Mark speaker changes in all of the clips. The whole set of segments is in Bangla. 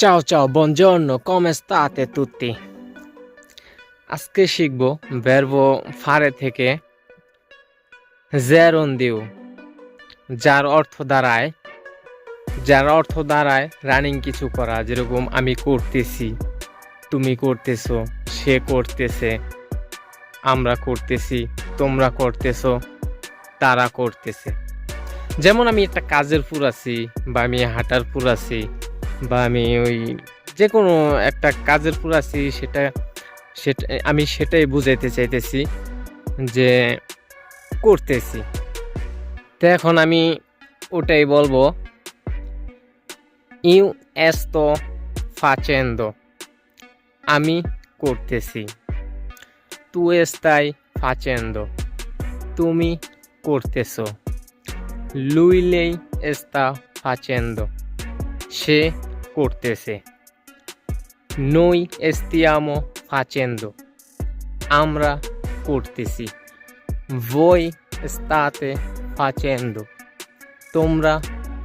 Speaker 1: Ciao ciao, buongiorno, come state tutti? আজকে শিখব verbo fare থেকে gerundio যার অর্থ দাঁড়ায় যার অর্থ দাঁড়ায় রানিং কিছু করা যেরকম আমি করতেছি তুমি করতেছো সে করতেছে আমরা করতেছি তোমরা করতেছো তারা করতেছে যেমন আমি একটা কাজের পুর আছি বা আমি হাঁটার পুর আছি বা আমি ওই যে কোনো একটা কাজের পুর আছি, সেটা সেটা, আমি সেটাই বুঝাইতে চাইতেছি যে করতেছি। তো এখন আমি ওটাই বলব, ইউ এsto facendo আমি করতেছি। তু estai facendo তুমি করতেছো। lei sta facendo সে করতেছে। নই এস্তিয়ামো ফাচেন্দো, আমরা করতেছি। বই স্তাতে ফাচেন্দো, তোমরা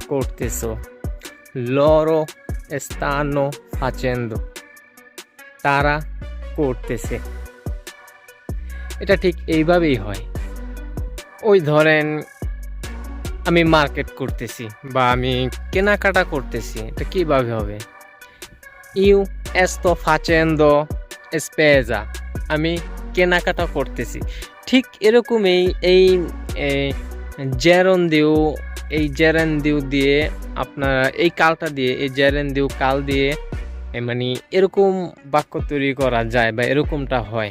Speaker 1: করতেছ। লড় স্তানো ফাচেন্দো, তারা করতেছে। এটা ঠিক এইভাবেই হয়। ওই ধরেন আমি মার্কেট করতেছি বা আমি কেনাকাটা করতেছি, এটা কীভাবে হবে? ইউ এsto facendo spesa আমি কেনাকাটা করতেছি। ঠিক এরকমই এই জেরন দিউ এই জেরেন দিউ দিয়ে আপনার, এই কালটা দিয়ে, এই জেরেন দিউ কাল দিয়ে মানে এরকম বাক্য তৈরি করা যায় বা এরকমটা হয়।